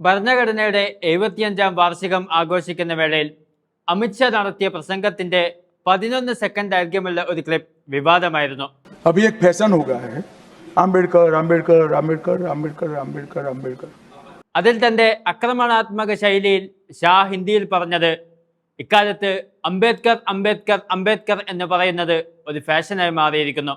ഭരണഘടനയുടെ എഴുപത്തിയഞ്ചാം വാർഷികം ആഘോഷിക്കുന്ന വേളയിൽ അമിത്ഷാ നടത്തിയ പ്രസംഗത്തിന്റെ പതിനൊന്ന് സെക്കൻഡ് ദൈർഘ്യമുള്ള ഒരു ക്ലിപ്പ് വിവാദമായിരുന്നു. അതിൽ തന്റെ അക്രമണാത്മക ശൈലിയിൽ ഷാ ഹിന്ദിയിൽ പറഞ്ഞത് ഇക്കാലത്ത് അംബേദ്കർ അംബേദ്കർ അംബേദ്കർ എന്ന് പറയുന്നത് ഒരു ഫാഷനായി മാറിയിരിക്കുന്നു.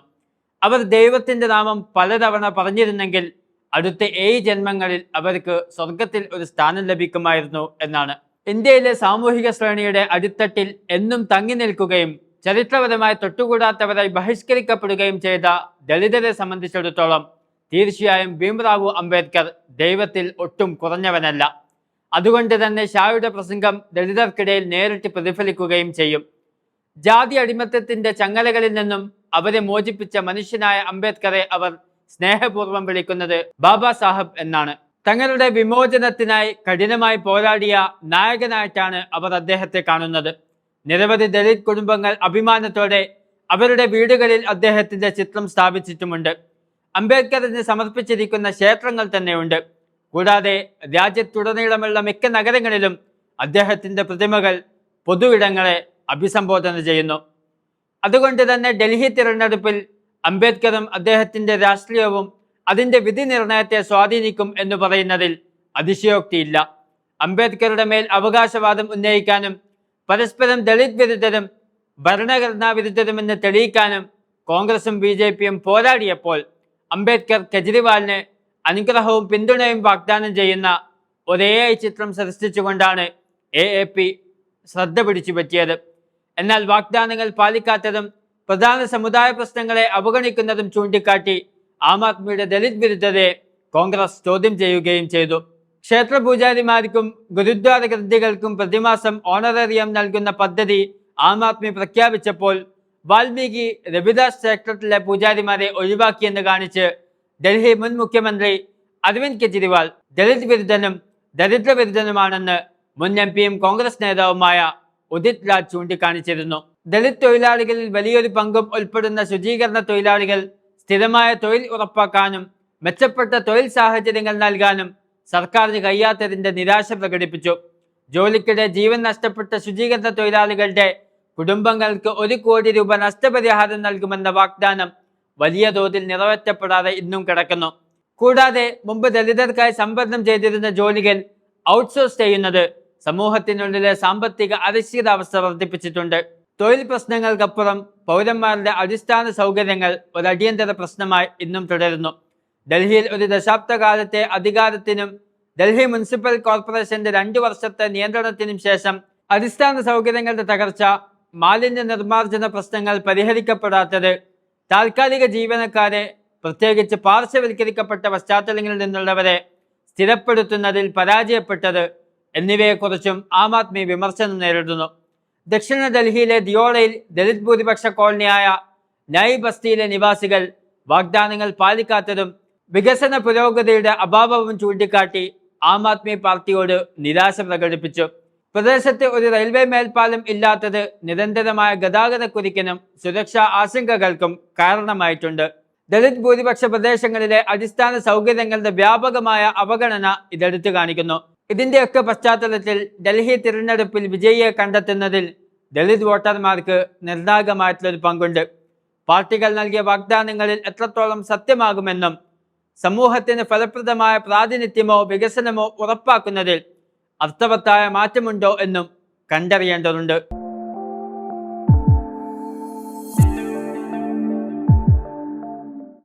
അവർ ദൈവത്തിന്റെ നാമം പലതവണ പറഞ്ഞിരുന്നെങ്കിൽ അടുത്ത ഏഴ് ജന്മങ്ങളിൽ അവർക്ക് സ്വർഗത്തിൽ ഒരു സ്ഥാനം ലഭിക്കുമായിരുന്നു എന്നാണ്. ഇന്ത്യയിലെ സാമൂഹിക ശ്രേണിയുടെ അടിത്തട്ടിൽ എന്നും തങ്ങി നിൽക്കുകയും ചരിത്രപരമായി തൊട്ടുകൂടാത്തവരായി ബഹിഷ്കരിക്കപ്പെടുകയും ചെയ്ത ദളിതരെ സംബന്ധിച്ചിടത്തോളം തീർച്ചയായും ഭീംറാവു അംബേദ്കർ ദൈവത്തിൽ ഒട്ടും കുറഞ്ഞവനല്ല. അതുകൊണ്ട് തന്നെ ഷായുടെ പ്രസംഗം ദളിതർക്കിടയിൽ നേരിട്ട് പ്രതിഫലിക്കുകയും ചെയ്യും. ജാതി അടിമത്തത്തിന്റെ ചങ്ങലകളിൽ നിന്നും അവരെ മോചിപ്പിച്ച മനുഷ്യനായ അംബേദ്കറെ അവർ സ്നേഹപൂർവം വിളിക്കുന്നത് ബാബ സാഹബ് എന്നാണ്. തങ്ങളുടെ വിമോചനത്തിനായി കഠിനമായി പോരാടിയ നായകനായിട്ടാണ് അവർ അദ്ദേഹത്തെ കാണുന്നത്. നിരവധി ദളിത് കുടുംബങ്ങൾ അഭിമാനത്തോടെ അവരുടെ വീടുകളിൽ അദ്ദേഹത്തിന്റെ ചിത്രം സ്ഥാപിച്ചിട്ടുമുണ്ട്. അംബേദ്കറിന് സമർപ്പിച്ചിരിക്കുന്ന ക്ഷേത്രങ്ങൾ തന്നെയുണ്ട്. കൂടാതെ രാജ്യത്തുടനീളമുള്ള മിക്ക നഗരങ്ങളിലും അദ്ദേഹത്തിന്റെ പ്രതിമകൾ പൊതുവിടങ്ങളെ അഭിസംബോധന ചെയ്യുന്നു. അതുകൊണ്ട് തന്നെ ഡൽഹി തിരഞ്ഞെടുപ്പിൽ അംബേദ്കറും അദ്ദേഹത്തിന്റെ രാഷ്ട്രീയവും അതിന്റെ വിധി നിർണയത്തെ സ്വാധീനിക്കും എന്ന് പറയുന്നതിൽ അതിശയോക്തിയില്ല. അംബേദ്കറുടെ മേൽ അവകാശവാദം ഉന്നയിക്കാനും പരസ്പരം ദളിത് വിരുദ്ധരും ഭരണഘടനാ വിരുദ്ധരുമെന്ന് തെളിയിക്കാനും കോൺഗ്രസും ബി ജെ പിയും പോരാടിയപ്പോൾ അംബേദ്കർ കെജ്രിവാളിന് അനുഗ്രഹവും പിന്തുണയും വാഗ്ദാനം ചെയ്യുന്ന ഒരേ ചിത്രം സൃഷ്ടിച്ചുകൊണ്ടാണ് എ എ പി ശ്രദ്ധ പിടിച്ചു പറ്റിയത് എന്നാൽ വാഗ്ദാനങ്ങൾ പാലിക്കാത്തതും പ്രധാന സമുദായ പ്രശ്നങ്ങളെ അവഗണിക്കുന്നതും ചൂണ്ടിക്കാട്ടി ആം ആദ്മിയുടെ ദലിത് വിരുദ്ധതയെ കോൺഗ്രസ് ചോദ്യം ചെയ്യുകയും ചെയ്തു. ക്ഷേത്ര പൂജാരിമാർക്കും ഗുരുദ്വാര ഗ്രന്ഥികൾക്കും പ്രതിമാസം ഓണറേറിയം നൽകുന്ന പദ്ധതി ആം ആദ്മി പ്രഖ്യാപിച്ചപ്പോൾ വാൽമീകി രവിദാസ് ക്ഷേത്രത്തിലെ പൂജാരിമാരെ ഒഴിവാക്കിയെന്ന് കാണിച്ച് ഡൽഹി മുൻ മുഖ്യമന്ത്രി അരവിന്ദ് കെജ്രിവാൾ ദലിത് വിരുദ്ധനും ദരിദ്ര വിരുദ്ധനുമാണെന്ന് മുൻ എം പിയും കോൺഗ്രസ് നേതാവുമായ ഉദിത് രാജ് ചൂണ്ടിക്കാണിച്ചിരുന്നു. ദലിത് തൊഴിലാളികളിൽ വലിയൊരു പങ്കും ഉൾപ്പെടുന്ന ശുചീകരണ തൊഴിലാളികൾ സ്ഥിരമായ തൊഴിൽ ഉറപ്പാക്കാനും മെച്ചപ്പെട്ട തൊഴിൽ സാഹചര്യങ്ങൾ നൽകാനും സർക്കാരിന് കഴിയാത്തതിന്റെ നിരാശ പ്രകടിപ്പിച്ചു. ജോലിക്കിടെ ജീവൻ നഷ്ടപ്പെട്ട ശുചീകരണ തൊഴിലാളികളുടെ കുടുംബങ്ങൾക്ക് ഒരു കോടി രൂപ നഷ്ടപരിഹാരം നൽകുമെന്ന വാഗ്ദാനം വലിയ തോതിൽ നിറവേറ്റപ്പെടാതെ ഇന്നും കിടക്കുന്നു. കൂടാതെ മുമ്പ് ദലിതർക്കായി സംവരണം ചെയ്തിരുന്ന ജോലികൾ ഔട്ട്സോഴ്സ് ചെയ്യുന്നത് സമൂഹത്തിനുള്ളിലെ സാമ്പത്തിക അനിശ്ചിതാവസ്ഥ വർദ്ധിപ്പിച്ചിട്ടുണ്ട്. തൊഴിൽ പ്രശ്നങ്ങൾക്കപ്പുറം പൗരന്മാരുടെ അടിസ്ഥാന സൗകര്യങ്ങൾ ഒരു അടിയന്തര പ്രശ്നമായി ഇന്നും തുടരുന്നു. ഡൽഹിയിൽ ഒരു ദശാബ്ദകാലത്തെ അധികാരത്തിനും ഡൽഹി മുനിസിപ്പൽ കോർപ്പറേഷന്റെ രണ്ടു വർഷത്തെ നിയന്ത്രണത്തിനും ശേഷം അടിസ്ഥാന സൗകര്യങ്ങളുടെ തകർച്ച മാലിന്യ നിർമ്മാർജന പ്രശ്നങ്ങൾ പരിഹരിക്കപ്പെടാത്തത് താൽക്കാലിക ജീവനക്കാരെ പ്രത്യേകിച്ച് പാർശ്വവൽക്കരിക്കപ്പെട്ട പശ്ചാത്തലങ്ങളിൽ നിന്നുള്ളവരെ സ്ഥിരപ്പെടുത്തുന്നതിൽ പരാജയപ്പെട്ടത് എന്നിവയെക്കുറിച്ചും ആം ആദ്മി വിമർശനം നേരിടുന്നു. ദക്ഷിണ ഡൽഹിയിലെ ദിയോളയിൽ ദലിത് ഭൂരിപക്ഷ കോളനിയായ നൈ ബസ്തിയിലെ നിവാസികൾ വാഗ്ദാനങ്ങൾ പാലിക്കാത്തതും വികസന പുരോഗതിയുടെ അഭാവവും ചൂണ്ടിക്കാട്ടി ആം ആദ്മി പാർട്ടിയോട് നിരാശ പ്രകടിപ്പിച്ചു. പ്രദേശത്ത് ഒരു റെയിൽവേ മേൽപ്പാലം ഇല്ലാത്തത് നിരന്തരമായ ഗതാഗത കുരുക്കിനും സുരക്ഷാ ആശങ്കകൾക്കും കാരണമായിട്ടുണ്ട്. ദളിത് ഭൂരിപക്ഷ പ്രദേശങ്ങളിലെ അടിസ്ഥാന സൗകര്യങ്ങളുടെ വ്യാപകമായ അവഗണന ഇതെടുത്തു കാണിക്കുന്നു. ഇതിന്റെയൊക്കെ പശ്ചാത്തലത്തിൽ ഡൽഹി തിരഞ്ഞെടുപ്പിൽ വിജയിയെ കണ്ടെത്തുന്നതിൽ ദളിത് വോട്ടർമാർക്ക് നിർണായകമായിട്ടുള്ളൊരു പങ്കുണ്ട്. പാർട്ടികൾ നൽകിയ വാഗ്ദാനങ്ങളിൽ എത്രത്തോളം സത്യമാകുമെന്നും സമൂഹത്തിന് ഫലപ്രദമായ പ്രാതിനിധ്യമോ വികസനമോ ഉറപ്പാക്കുന്നതിൽ അർത്ഥവത്തായ മാറ്റമുണ്ടോ എന്നും കണ്ടറിയേണ്ടതുണ്ട്.